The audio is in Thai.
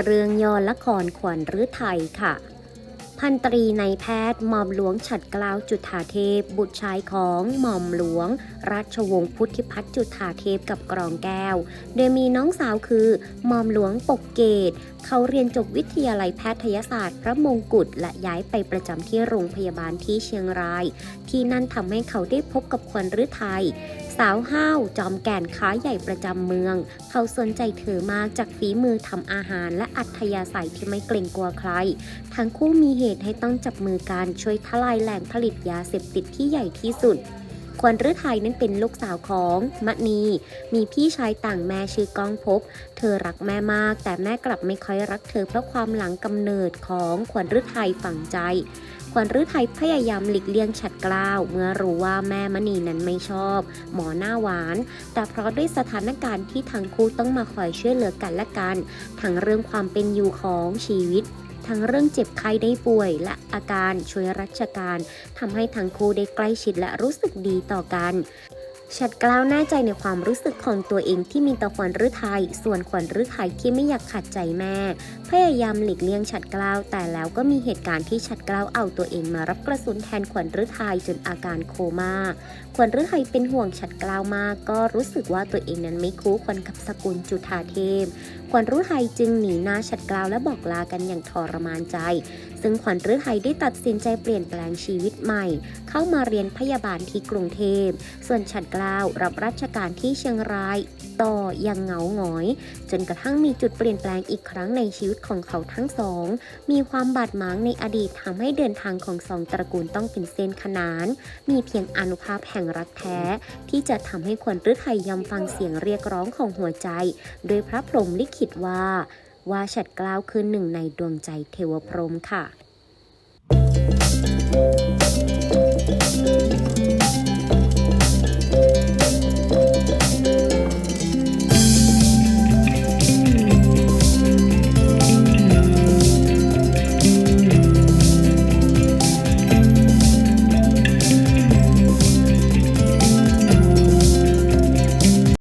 เรื่องย่อละครขวัญฤทัยค่ะ พันตรีในายแพทย์หม่อมหลวงฉัดกล้าวจุฑาเทพ บุตรชายของหม่อมหลวง ราชวงศ์พุทธิพัฒน์จุฑาเทพกับกรองแก้ว โดยมีน้องสาวคือหม่อมหลวงปกเกต เขาเรียนจบวิทยาลัยแพทยศาสตร์ พระมงกุฎและย้ายไปประจำที่โรงพยาบาลที่เชียงราย ที่นั่นทำให้เขาได้พบกับขวัญฤทัย สาวห้าวจอมแก่นค้าใหญ่ประจำเมือง เขาสนใจเธอมากจากฝีมือทำอาหารและอัธยาศัยที่ไม่เกรงกลัวใคร ทั้งคู่มีเหตุให้ต้องจับมือกันช่วยทลายแหล่งผลิตยาเสพติดที่ใหญ่ที่สุดขวัญฤทัยนั้นเป็นลูกสาวของมณีมีพี่ชายต่างแม่ชื่อก้องภพบ เธอรักแม่มาก แต่แม่กลับไม่ค่อยรักเธอเพราะความหลังกำเนิดของขวัญฤทัยฝังใจ ขวัญฤทัยพยายามหลีกเลี่ยงฉัดกล้าว เมื่อรู้ว่าแม่มณีนั้นไม่ชอบ หมอหน้าหวาน แต่เพราะด้วยสถานการณ์ที่ทั้งคู่ต้องมาคอยช่วยเหลือกันและกัน ทั้งเรื่องความเป็นอยู่ของชีวิตทั้งเรื่องเจ็บไข้ได้ป่วย และอาการช่วยราชการทำให้ทั้งคู่ได้ใกล้ชิดและรู้สึกดีต่อกัน ฉัดกล้าวแน่ใจในความรู้สึกของตัวเองที่มีต่อขวัญฤทัยส่วนขวัญฤทัยที่ไม่อยากขัดใจแม่ พยายามหลีกเลี่ยงฉัดกล้าว แต่แล้วก็มีเหตุการณ์ที่ฉัดกล้าวเอาตัวเองมารับกระสุนแทนขวัญฤทัยจนอาการโคม่าขวัญฤทัยเป็นห่วงฉัดกล้าวมาก ก็รู้สึกว่าตัวเองนั้นไม่คู่ควรกับสกุลจุฑาเทพขวัญฤทัยจึงหนีหน้าฉัดกล้าวและบอกลากันอย่างทรมานใจ ซึ่งขวัญฤทัยได้ตัดสินใจเปลี่ยนแปลงชีวิตใหม่ เข้ามาเรียนพยาบาลที่กรุงเทพ ส่วนฉัดกล้าวรับราชการที่เชียงราย ต่อยังเหงาหงอย จนกระทั่งมีจุดเปลี่ยนแปลงอีกครั้งในชีวิตของเขาทั้งสอง มีความบาดหมางในอดีตทำให้เดินทางของสองตระกูลต้องเป็นเส้นขนาน มีเพียงอนุภาพแห่งรักแท้ ที่จะทำให้ขวัญฤทัยยอมฟังเสียงเรียกร้องของหัวใจ โดยพระพรหมลิขิตว่าว่าฉัดกล้าวคือหนึ่งในดวงใจเทวพรหมค่ะ